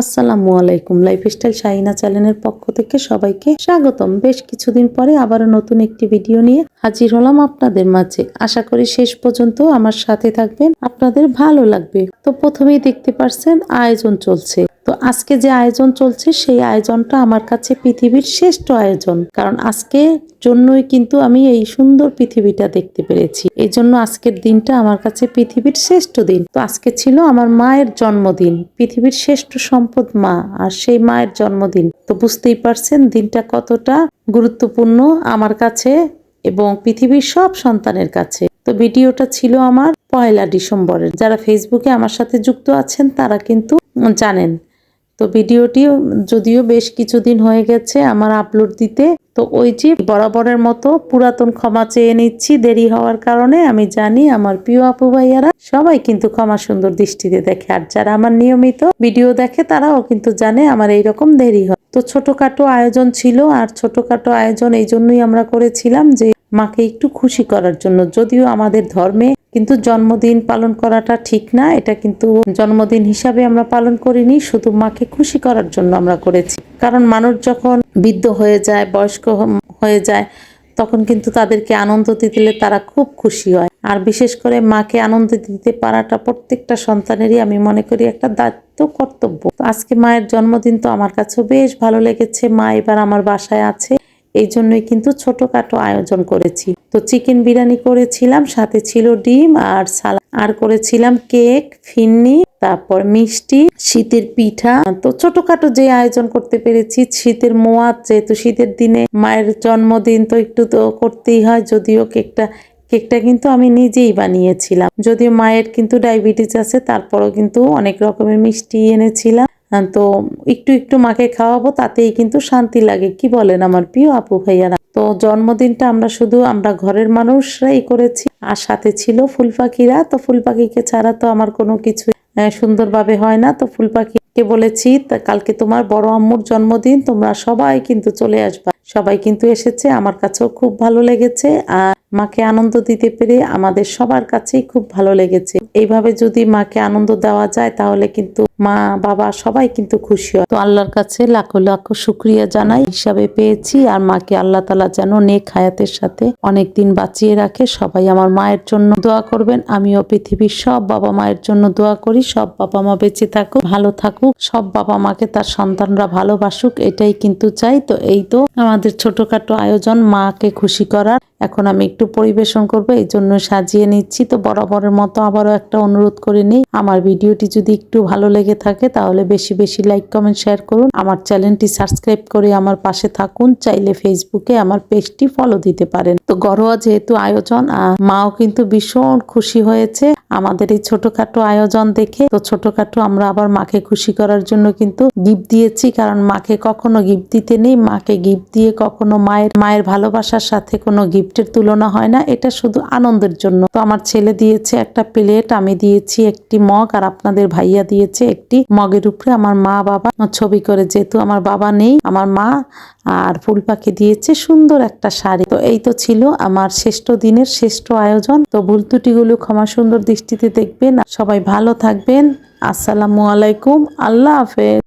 আসসালামু আলাইকুম। লাইফস্টাইল শাহিনা চ্যানেলের পক্ষ থেকে সবাইকে স্বাগতম। বেশ কিছুদিন পরে আবারও নতুন একটি ভিডিও নিয়ে হাজির হলাম আপনাদের মাঝে। আশা করি শেষ পর্যন্ত আমার সাথে থাকবেন। আপনাদের ভালো লাগবে। তো প্রথমেই দেখতে পারছেন, আয়োজন চলছে। তো আজকে যে আয়োজন চলছে, সেই আয়োজনটা আমার কাছে পৃথিবীর শ্রেষ্ঠ আয়োজন। কারণ আজকে জন্যই কিন্তু আমি এই সুন্দর পৃথিবীটা দেখতে পেরেছি। এই জন্য আজকের দিনটা আমার কাছে পৃথিবীর শ্রেষ্ঠ দিন। তো আজকে ছিল আমার মায়ের জন্মদিন, পৃথিবীর শ্রেষ্ঠ সম্পদ মা আর সেই মায়ের জন্মদিন। তো বুঝতেই পারছেন দিনটা কতটা গুরুত্বপূর্ণ আমার কাছে এবং পৃথিবীর সব সন্তানের কাছে। তো ভিডিওটা ছিল আমার পয়লা ডিসেম্বরের। যারা ফেসবুকে আমার সাথে যুক্ত আছেন, তারা কিন্তু জানেন তো ভিডিওটি যদিও বেশ কিছুদিন হয়ে গেছে আমার আপলোড দিতে, তো ওই যে বরাবরের মতো পুরাতন ক্ষমা চেয়ে নিচ্ছি, দেরি হওয়ার কারণে আমি জানি আমার প্রিয় আপু ভাইয়ারা সবাই কিন্তু ক্ষমা সুন্দর দৃষ্টিতে দেখে, আর যারা আমার নিয়মিত ভিডিও দেখে তারাও কিন্তু জানে আমার এইরকম দেরি হয়। তো ছোটখাটো আয়োজন ছিল, আর ছোটখাটো আয়োজন এই জন্যই আমরা করেছিলাম যে মাকে একটু খুশি করার জন্য, যদিও আমাদের ধর্মে কিন্তু জন্মদিন পালন করাটা ঠিক না, এটা কিন্তু জন্মদিন হিসাবে আমরা পালন করিনি, শুধু মাকে খুশি করার জন্য আমরা করেছি। কারণ মানুষ যখন বৃদ্ধ হয়ে যায়, বয়স্ক হয়ে যায়, তখন কিন্তু তাদেরকে আনন্দ দিলে তারা খুব খুশি হয়। আর বিশেষ করে মাকে আনন্দ দিতে পারাটা প্রত্যেকটা সন্তানেরই আমি মনে করি একটা দায়িত্ব, কর্তব্য। আজকে মায়ের জন্মদিন তো আমার কাছেও বেশ ভালো লেগেছে, মা এবার আমার বাসায় আছে। এই জন্যই কিন্তু ছোটখাটো আয়োজন করেছি। তো চিকেন বিরিয়ানি করেছিলাম, সাথে ছিল ডিম আর সালাদ। আর করেছিলাম কেক, ফিন্নি, তারপর মিষ্টি, শীতের পিঠা। তো ছোটখাটো যে আয়োজন করতে পেরেছি, শীতের মোয়াত যেহেতু শীতের দিনে মায়ের জন্মদিন, তো একটু তো করতেই হয়, যদিও কেকটা কেকটা কিন্তু আমি নিজেই বানিয়েছিলাম। যদিও মায়ের কিন্তু ডায়াবেটিস আছে, তারপরও কিন্তু অনেক রকমের মিষ্টি এনেছিলাম। তো একটু একটু মাকে খাওয়াবো, তাতেই কিন্তু শান্তি লাগে। কি বলেন আমার প্রিয় আপু ভাইয়ারা? তো জন্মদিনটা আমরা শুধু আমরা ঘরের মানুষরাই করেছি, আর সাথে ছিল ফুল পাখিরা তো ফুল পাখিকে ছাড়া তো আমার কোনো কিছু সুন্দরভাবে হয় না। তো ফুল পাখিকে বলেছি কালকে তোমার বড় আম্মুর জন্মদিন, তোমরা সবাই কিন্তু চলে আসবা। সবাই কিন্তু এসেছে, আমার কাছেও খুব ভালো লেগেছে। আর মাকে আনন্দ দিতে পেরে আমাদের সবার কাছেই খুব ভালো লেগেছে। এইভাবে যদি মাকে আনন্দ দেওয়া যায়, তাহলে কিন্তু মা, বাবা সবাই কিন্তু খুশি হয়। তো আল্লাহর কাছে লাখো লাখো শুক্রিয়া জানাই। হিসাবে পেয়েছি আর মাকে আল্লাহ তালা যেন নেক হায়াতের সাথে অনেক দিন বাঁচিয়ে রাখে। সবাই আমার মায়ের জন্য দোয়া করবেন। আমিও পৃথিবীর সব বাবা মায়ের জন্য দোয়া করি। সব বাবা মা বেঁচে থাকুক, ভালো থাকুক। সব বাবা মাকে তার সন্তানরা ভালোবাসুক, এটাই কিন্তু চাই। তো এই তো আমাদের ছোটখাটো আয়োজন, মাকে খুশি করার। এখন আমি একটু পরিবেশন করব, এই জন্য সাজিয়ে নিচ্ছি। তো বরাবরের মতো আবারও একটা অনুরোধ করে নিই, আমার ভিডিওটি যদি একটু ভালো লেগে থাকে তাহলে বেশি বেশি লাইক কমেন্ট শেয়ার করুন। আমার চ্যানেলটি সাবস্ক্রাইব করে আমার পাশে থাকুন, চাইলে ফেসবুকে আমার পেজটি ফলো দিতে পারেন। তো ঘরোয়া যেহেতু আয়োজন মাও কিন্তু ভীষণ খুশি হয়েছে। আমাদের এই ছোটখাটো আয়োজন দেখে, তো ছোটখাটো আমরা আবার মাকে খুশি করার জন্য কিন্তু গিফট দিয়েছি, কারণ মাকে কখনো গিফট দিতে নেই, মাকে গিফট দিয়ে কখনো মায়ের মায়ের ভালোবাসার সাথে কোনো গিফটের তুলনা হয় না, এটা শুধু আনন্দের জন্য। তো আমার ছেলে দিয়েছে একটা প্লেট, আমি দিয়েছি একটি মগ, আর আপনাদের ভাইয়া দিয়েছে একটি মগের উপরে। আমার মা বাবা ছবি করে, যেহেতু আমার বাবা নেই, আমার মা আর ফুল পাখি দিয়েছে সুন্দর একটা শাড়ি। তো এই তো ছিল আমার শ্রেষ্ঠ দিনের শ্রেষ্ঠ আয়োজন। তো ভুল ত্রুটিগুলো ক্ষমা সুন্দর দৃষ্টিতে দেখবেন। সবাই ভালো থাকবেন। আসসালামু আলাইকুম। আল্লাহ হাফেজ।